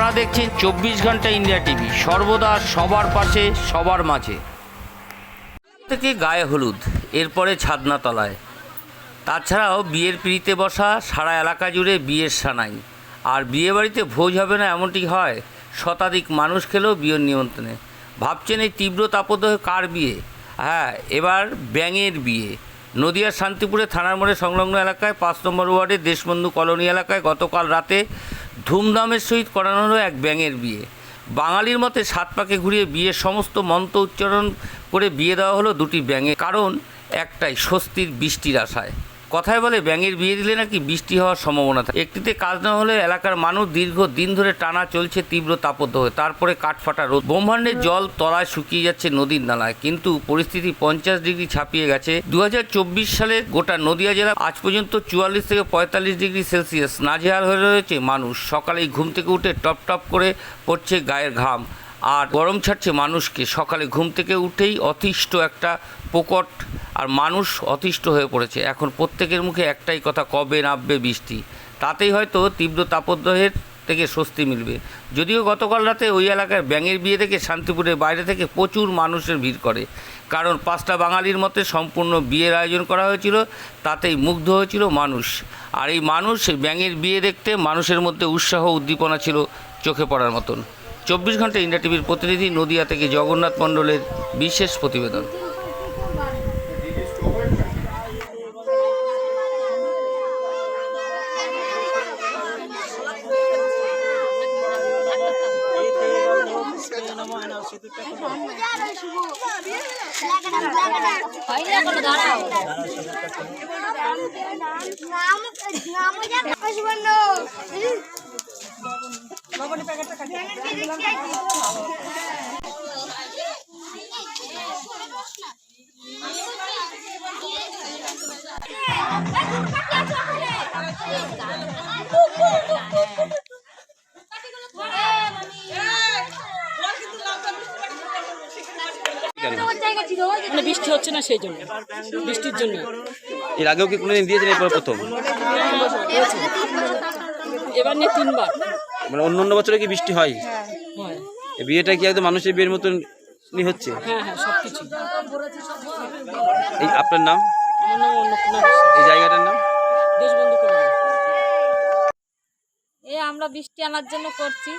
আপনারা দেখছেন চব্বিশ ঘণ্টা ইন্ডিয়া টিভি। সর্বদা সবার পাশে, সবার মাঝে। থেকে গায়ে হলুদ, এরপরে ছাদনা তলায় তাছাড়াও বিয়ের পিড়িতে বসা, সারা এলাকা জুড়ে বিয়ের সানাই। আর বিয়ে বাড়িতে ভোজ হবে না এমনটি হয়, শতাধিক মানুষ খেলেও বিয়ের নিয়ন্ত্রণে ভাবছেন এই তীব্র তাপদাহ কার বিয়ে? হ্যাঁ এবার ব্যাঙের বিয়ে। নদিয়ার শান্তিপুরে থানার মোড়ে সংলগ্ন এলাকায় পাঁচ নম্বর ওয়ার্ডে দেশবন্ধু কলোনি এলাকায় গতকাল রাতে ধুমধামের সহিত করানো হলো এক ব্যাঙের বিয়ে। বাঙালির মতে সাত পাকে ঘুরিয়ে বিয়ের সমস্ত মন্ত্র উচ্চারণ করে বিয়ে দেওয়া হলো দুটি ব্যাঙে কারণ, একটাই স্বস্তির বৃষ্টির আশায়। কথায় বলে ব্যাঙের বিয়ে দিলে নাকি বৃষ্টি হওয়ার সম্ভাবনা থাকে। একটিতে কাজ না হলে এলাকার মানুষ দীর্ঘ দিন ধরে টানা চলছে তীব্র তাপদাহ তারপরে কাঠফাটা রোদ। ব্রহ্মাণ্ডের জল তলায় শুকিয়ে যাচ্ছে নদীর নালায়। কিন্তু পরিস্থিতি পঞ্চাশ ডিগ্রি ছাপিয়ে গেছে। দু হাজার চব্বিশ সালে গোটা নদিয়া জেলা আজ পর্যন্ত চুয়াল্লিশ থেকে পঁয়তাল্লিশ ডিগ্রি সেলসিয়াস। নাজেহাল হয়ে রয়েছে মানুষ। সকালেই ঘুম থেকে উঠে টপ টপ করে পড়ছে গায়ের ঘাম। আর গরম ছাড়ছে মানুষকে। সকালে ঘুম থেকে উঠেই অতিষ্ঠ একটা প্রকট আর মানুষ অতিষ্ঠ হয়ে পড়েছে। এখন প্রত্যেকের মুখে একটাই কথা, কবে নামবে বৃষ্টি? তাতেই হয়তো তীব্র তাপদ্রহের থেকে স্বস্তি মিলবে। যদিও গতকাল রাতে ওই এলাকায় ব্যাঙের বিয়ে থেকে শান্তিপুরের বাইরে থেকে প্রচুর মানুষের ভিড় করে। কারণ পাঁচটা বাঙালির মতে সম্পূর্ণ বিয়ের আয়োজন করা হয়েছিল, তাতেই মুগ্ধ হয়েছিল মানুষ। আর এই মানুষ ব্যাঙের বিয়ে দেখতে মানুষের মধ্যে উৎসাহ উদ্দীপনা ছিল চোখে পড়ার মতন। চব্বিশ ঘণ্টা ইন্ডিয়া টিভির প্রতিনিধি নদিয়া থেকে জগন্নাথ মণ্ডলের বিশেষ প্রতিবেদন মানে বৃষ্টি হচ্ছে না সেই জন্য। বৃষ্টির জন্য। এর আগেও কি কোনোদিন দিয়েছেন এরপর প্রথম? এবার নিয়ে তিনবার। মানে অন্য অন্য বছরে কি বৃষ্টি হয়? হয় বিয়েটা কি একদম মানুষের বিয়ের মতন হচ্ছে? হ্যাঁ হ্যাঁ সব কিছু। এই আপনার নাম? আমার নাম এই জায়গাটার নাম? দেশবন্ধু করে এ আমরা বৃষ্টি আনার জন্য করছি।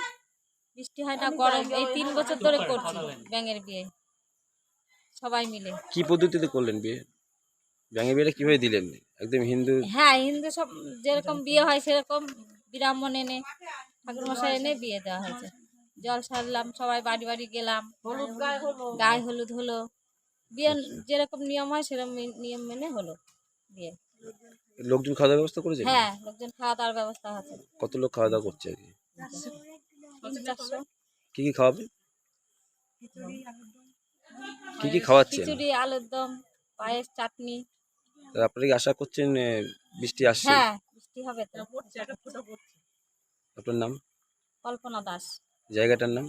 বৃষ্টি হয় না গরম। এই তিন বছর ধরে করছি ব্যাঙের বিয়ে। সবাই মিলে। কি পদ্ধতিতে করলেন বিয়ে? ব্যাঙের বিয়েটা কীভাবে দিলেন? একদম হিন্দু হ্যাঁ হিন্দু সব যেরকম বিয়ে হয় সেরকম ব্রাহ্মণ এনে ঠাকুরমশাই এনে বিয়ে দেওয়া হয়েছে। জল সারলাম সবাই বাড়ি বাড়ি গেলাম। হলুদ গায়ে হলুদ হলো। বিয়ে যেরকম নিয়ম হয় সেরকম নিয়ম মেনে হলো বিয়ে। লোকজন খাওয়া দাওয়ার ব্যবস্থা করেছেন হ্যাঁ লোকজন খাওয়া দাওয়ার ব্যবস্থা আছে। কত লোক খাওয়া দাওয়া করছে আর কি কি খাওয়াবেন কি কি খাওয়াচ্ছেন? খিচুড়ি আলুর দম পায়েস চাটনি। আপনারা কি আশা করছেন বৃষ্টি আসছে? হ্যাঁ বৃষ্টি হবে তো। আপনার নাম? কল্পনা দাস। জায়গাটার নাম?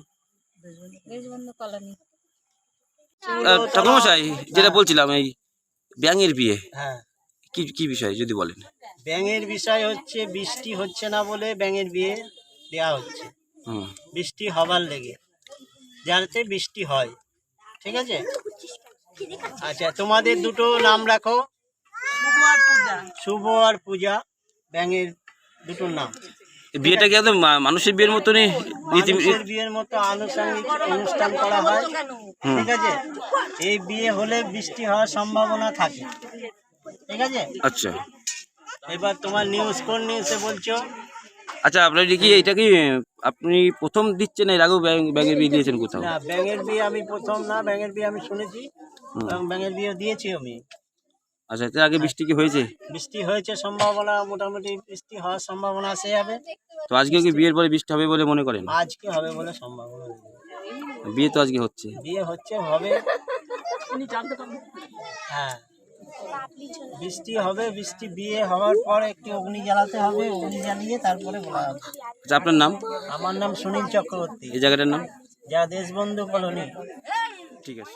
দেশবন্ধু কলোনি। ঠাকুরমশাই যেটা বলছিলাম এই ব্যাঙের বিয়ে। হ্যাঁ। কি কি বিষয় যদি বলেন? ব্যাঙের বিষয় হচ্ছে বৃষ্টি হচ্ছে না বলে ব্যাঙের বিয়ে দেওয়া হচ্ছে। হুম। বৃষ্টি হবার লেগে। যাতে বৃষ্টি হয়। ঠিক আছে? আচ্ছা তোমাদের দুটো নাম রাখো। শুভ আর পূজা ব্যাঙের দুটো নাম। বিয়েটা কি একদম মানুষের বিয়ের মতনই মানুষের বিয়ের মতো আনুষঙ্গিক অনুষ্ঠান করা হয়। ঠিক আছে? এই বিয়ে হলে বৃষ্টি হওয়ার সম্ভাবনা থাকে। ঠিক আছে? আচ্ছা। এবার তোমার নিউজ কোন নিউজে বলছো? আচ্ছা আপনার কি এটা কি আপনি প্রথম দিচ্ছেন এর আগেও ব্যাং- ব্যাঙের বিয়ে দিয়েছেন কোথাও? না ব্যাঙের বিয়ে আমি প্রথম না ব্যাঙের বিয়ে আমি শুনেছি। এবং ব্যাঙের বিয়ে দিয়েছি আমি। আচ্ছা এর আগে বৃষ্টি কি হয়েছে? বৃষ্টি হয়েছে সম্ভাবনা মোটামুটি বৃষ্টি হওয়ার সম্ভাবনা আছে যাবে তো আজকে কি বিয়ের পরে বৃষ্টি হবে বলে মনে করেন? আজকে হবে বলে সম্ভাবনা বিয়ে তো আজকে হচ্ছে। বিয়ে হচ্ছে হবে। হ্যাঁ। বৃষ্টি হবে বৃষ্টি বিয়ে হওয়ার পর একটি অগ্নি জ্বালাতে হবে অগ্নি জ্বালিয়ে তারপরে বলা হবে। আচ্ছা আপনার নাম? আমার নাম সুনীল চক্রবর্তী। এই জায়গাটার নাম? যা দেশবন্ধু কলোনি। ঠিক আছে।